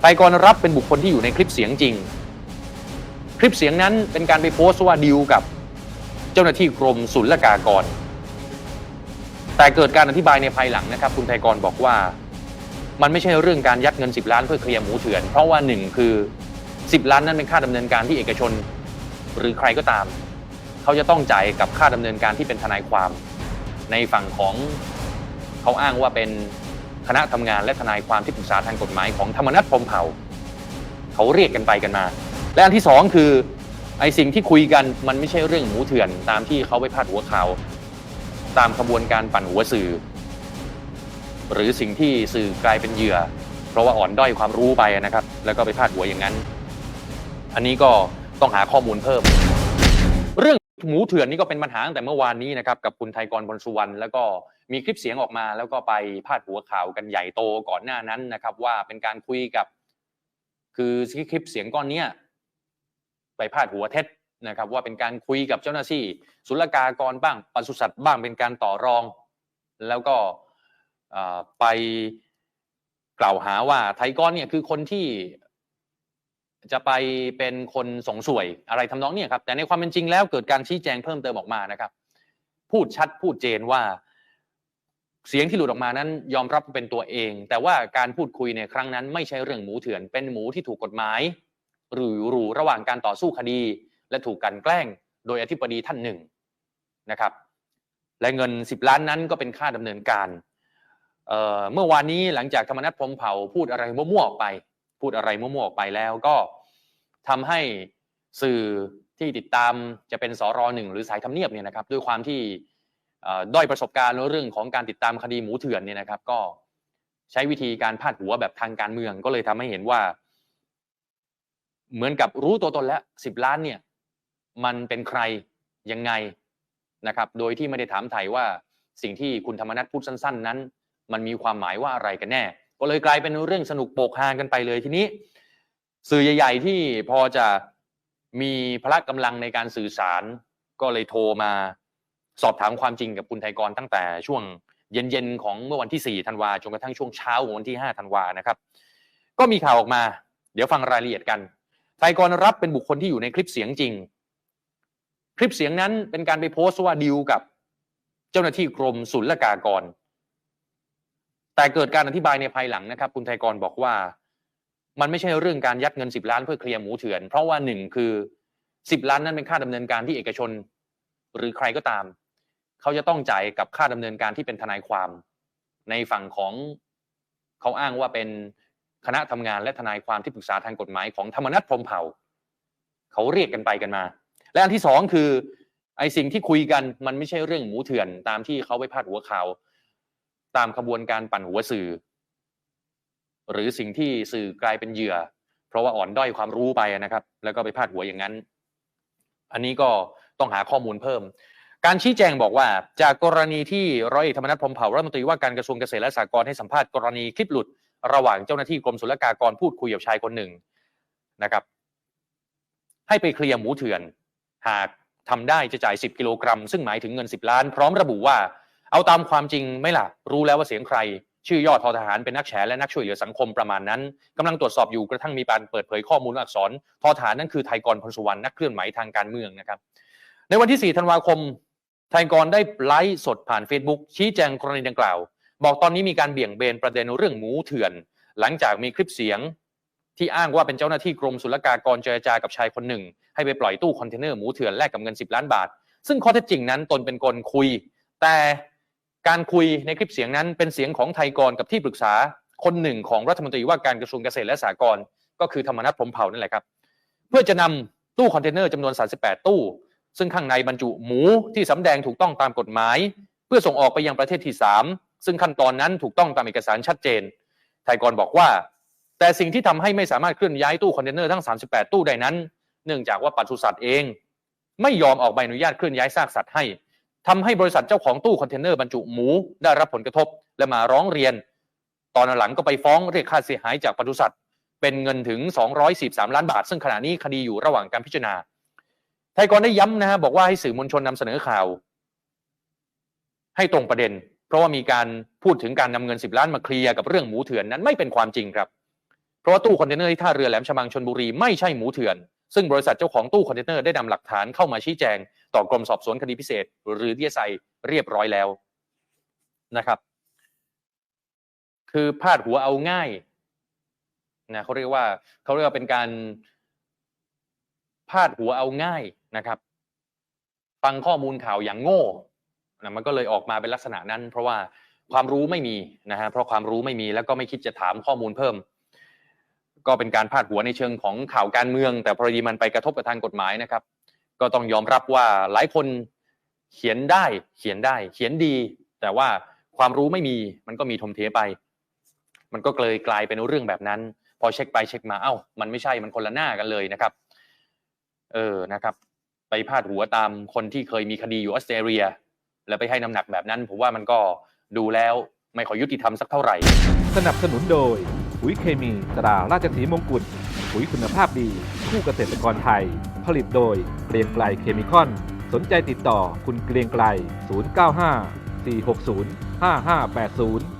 ไตรกรรับเป็นบุคคลที่อยู่ในคลิปเสียงจริง คลิปเสียงนั้นเป็นการไปโพสต์ว่าดีลกับ เจ้าหน้าที่กรมศุลกากร แต่เกิดการอธิบายในภายหลังนะครับ คุณไทยกรบอกว่า มันไม่ใช่เรื่องการยัดเงิน 10 ล้านเพื่อเคลียร์หมูเถื่อน เพราะว่าหนึ่งคือ 10 ล้านนั้นเป็นค่าดำเนินการที่เอกชน หรือใครก็ตาม เขาจะต้องจ่ายกับค่าดำเนินการที่เป็นทนายความ ในฝั่งของเขาอ้างว่าเป็น คณะทำงานและทนายความที่ปรึกษาทางกฎหมายของธรรมนัฐพรหมเผ่า เขาเรียกกันไปกันมา และอันที่สองคือไอ้สิ่งที่คุยกันมันไม่ใช่เรื่องหมูเถื่อนตามที่เขาไปพาดหัวข่าวตามขบวนการปั่นหัวสื่อ หรือสิ่งที่สื่อกลายเป็นเหยื่อ เพราะว่าอ่อนด้อยความรู้ไปนะครับ แล้วก็ไปพาดหัวอย่างนั้น อันนี้ก็ต้องหาข้อมูลเพิ่ม เรื่องหมูเถื่อนนี่ก็เป็นปัญหาตั้งแต่เมื่อวานนี้นะครับ กับคุณไทยกรบนสุวรรณแล้วก็ มีคลิปเสียงออกมาแล้วก็ไปพาดหัวข่าวกันใหญ่โตก่อนหน้านั้นนะครับ ว่าเป็นการคุยกับ คือคลิปเสียงก้อนเนี้ยไปพาดหัวเท็จนะครับ ว่าเป็นการคุยกับเจ้าหน้าที่ศุลกากรบ้างปศุสัตว์บ้างเป็นการต่อรอง แล้วก็ไปกล่าวหาว่าไทยก้อนเนี่ยคือคนที่จะไปเป็นคนส่งสวยอะไรทำนองนี้ครับแต่ในความเป็นจริงแล้วเกิดการชี้แจงเพิ่มเติมออกมานะครับ พูดชัดพูดเจนว่า เสียงที่หลุดออกมานั้นยอมรับเป็นตัวเอง แต่ว่าการพูดคุยในครั้งนั้นไม่ใช่เรื่องหมูเถื่อน เป็นหมูที่ถูกกฎหมาย หรือรูระหว่างการต่อสู้คดี และถูกกันแกล้ง โดยอธิบดีท่านหนึ่งนะครับ และเงิน 10 ล้านนั้นก็เป็นค่าดำเนินการเเมื่อวานนี้หลังจากธรรมนัฐพรมเผาพูดอะไรมั่วๆออกไป พูดอะไรมั่วๆออกไปแล้วก็ทำให้สื่อที่ติดตามจะเป็นสรหนึ่งหรือสายทำเนียบเนี่ยนะครับ ด้วยความที่ ด้อยประสบการณ์เรื่องของการติดตามคดีหมูเถื่อนเนี่ยนะครับ ก็ใช้วิธีการพาดหัวแบบทางการเมืองก็เลยทำให้เห็นว่า เหมือนกับรู้ตัวตนแล้วสิบล้านเนี่ยมันเป็นใครยังไงนะครับ โดยที่ไม่ได้ถามไถ่ว่าสิ่งที่คุณธรรมนัฐพูดสั้น ๆ นั้น มันมีความหมายว่าอะไรกันแน่ ก็เลยกลายเป็นเรื่องสนุกโปกฮากันไปเลยทีนี้ สื่อใหญ่ ๆ ที่พอจะมีพละกำลังในการสื่อสาร ก็เลยโทรมา สอบถามความจริงกับคุณไทยกรตั้งแต่ช่วงเย็นๆของเมื่อวันที่ 4 ธันวาจนกระทั่งช่วงเช้าของวันที่ 5 ธันวานะครับ ก็มีข่าวออกมา เดี๋ยวฟังรายละเอียดกัน ไทยกรรับเป็นบุคคลที่อยู่ในคลิปเสียงจริง คลิปเสียงนั้นเป็นการไปโพสต์ว่าดีลกับ เจ้าหน้าที่กรมศุลกากร แต่เกิดการอธิบายในภายหลังนะครับ คุณไทยกรบอกว่า มันไม่ใช่เรื่องการยัดเงิน 10 ล้านเพื่อเคลียร์หมูเถื่อน เพราะว่าหนึ่งคือ 10 ล้านนั้นเป็นค่าดำเนินการที่เอกชน หรือใครก็ตาม เขาจะต้องจ่ายกับค่าดำเนินการที่เป็นทนายความ ในฝั่งของเขาอ้างว่าเป็นคณะทำงานและทนายความที่ปรึกษาทางกฎหมายของธรรมนัฐพรมเผ่าเขาเรียกกันไปกันมา และอันที่สองคือไอ้สิ่งที่คุยกันมันไม่ใช่เรื่องหมูเถื่อนตามที่เขาไปพาดหัวข่าว ตามขบวนการปั่นหัวสื่อ หรือสิ่งที่สื่อกลายเป็นเหยื่อ เพราะว่าอ่อนด้อยความรู้ไปนะครับ แล้วก็ไปพาดหัวอย่างนั้น อันนี้ก็ต้องหาข้อมูลเพิ่ม การชี้แจงบอกว่าจากกรณีที่ร้อยเอกธรรมนัฐพรหมเผ่ารัฐมนตรีว่าการกระทรวงเกษตรและสหกรณ์ให้สัมภาษณ์กรณีคลิปหลุด ระหว่างเจ้าหน้าที่กรมศุลกากรพูดคุยกับชายคนหนึ่งนะครับ ให้ไปเคลียร์หมูเถื่อน หากทำได้จะจ่าย 10 กิโลกรัม ซึ่งหมายถึงเงิน 10 ล้าน พร้อมระบุว่า เอาตามความจริงไม่ล่ะ รู้แล้วว่าเสียงใคร ชื่อยอดทอทหารเป็นนักแฉและนักช่วยเหลือสังคมประมาณนั้นกำลังตรวจสอบอยู่กระทั่งมีการเปิดเผยข้อมูลอักษรทอทหารนั่นคือไทยกรพลสุวรรณนักเคลื่อนไหวทางการเมืองนะครับ ในวันที่ 4 ธันวาคม ไทกรได้ไลฟ์สดผ่าน Facebook ชี้แจงกรณีดังกล่าว บอกตอนนี้มีการเบี่ยงเบนประเด็นเรื่องหมูเถื่อน หลังจากมีคลิปเสียง ที่อ้างว่าเป็นเจ้าหน้าที่กรมศุลกากรเจรจากับชายคนหนึ่ง ให้ไปปล่อยตู้คอนเทนเนอร์หมูเถื่อนแลกกับเงิน 10 ล้านบาท ซึ่งข้อเท็จจริงนั้นตนเป็นคนคุย แต่การคุยในคลิปเสียงนั้นเป็นเสียงของไทยกรกับที่ปรึกษาคนหนึ่งของรัฐมนตรีว่าการกระทรวงเกษตรและสหกรณ์ก็คือธรรมนัฐพรมเผ่านั่นแหละครับ เพื่อจะนำตู้คอนเทนเนอร์จำนวน 38 ตู้ ซึ่งข้างในบรรจุหมูที่สำแดงถูกต้องตามกฎหมาย เพื่อส่งออกไปยังประเทศที่ 3 ซึ่งขั้นตอนนั้นถูกต้องตามเอกสารชัดเจน ไทยกรบอกว่า แต่สิ่งที่ทำให้ไม่สามารถเคลื่อนย้ายตู้คอนเทนเนอร์ทั้ง 38 ตู้ใดนั้น เนื่องจากว่าปศุสัตว์เอง ไม่ยอมออกใบอนุญาตเคลื่อนย้ายซากสัตว์ให้ทำให้บริษัทเจ้าของตู้คอนเทนเนอร์บรรจุหมูได้รับผลกระทบและมาร้องเรียน ตอนหลังก็ไปฟ้องเรียกค่าเสียหายจากปศุสัตว์เป็นเงินถึง213ล้านบาท ซึ่งขณะนี้คดีอยู่ระหว่างการพิจารณา ไทยกรได้ย้ำนะฮะบอกว่าให้สื่อมวลชนนำเสนอข่าว ให้ตรงประเด็น เพราะว่ามีการพูดถึงการนำเงิน 10 ล้านมาเคลียร์กับเรื่องหมูเถื่อนนั้นไม่เป็นความจริงครับ เพราะว่าตู้คอนเทนเนอร์ที่ท่าเรือแหลมฉบังชนบุรีไม่ใช่หมูเถื่อน ซึ่งบริษัทเจ้าของตู้คอนเทนเนอร์ได้นำหลักฐานเข้ามาชี้แจง ต่อกรมสอบสวนคดีพิเศษ หรือดีเอสไอเรียบร้อยแล้วนะครับ คือพาดหัวเอาง่ายนะเขาเรียกว่าเขาเรียกว่าเป็นการ พาดหัวเอาง่ายนะครับ ฟังข้อมูลข่าวอย่างโง่นะมันก็เลยออกมาเป็นลักษณะนั้น เพราะว่าความรู้ไม่มีนะฮะเพราะความรู้ไม่มีแล้วก็ไม่คิดจะถามข้อมูลเพิ่ม ก็เป็นการพาดหัวในเชิงของข่าวการเมือง แต่พอดีมันไปกระทบกับทางกฎหมายนะครับ ก็ต้องยอมรับว่าหลายคนเขียนได้เขียนได้ เขียนดี แต่ว่าความรู้ไม่มีมันก็มีทมเทไป มันก็เลยกลายเป็นเรื่องแบบนั้น พอเช็คไปเช็คมาเอ้า มันไม่ใช่มันคนละหน้ากันเลยนะครับ เออนะครับ ไปพาดหัวตามคนที่เคยมีคดีอยู่ออสเตรเลีย แล้วไปให้น้ำหนักแบบนั้น ผมว่ามันก็ดูแล้วไม่ค่อยยุติธรรมสักเท่าไหร่ สนับสนุนโดยปุ๋ยเคมีตราราชสีมงกุฎปุ๋ยคุณภาพดี คู่เกษตรกรไทย ผลิตโดยเกรียงไกลเคมีคอน สนใจติดต่อคุณเกรียงไกล 095 460 5580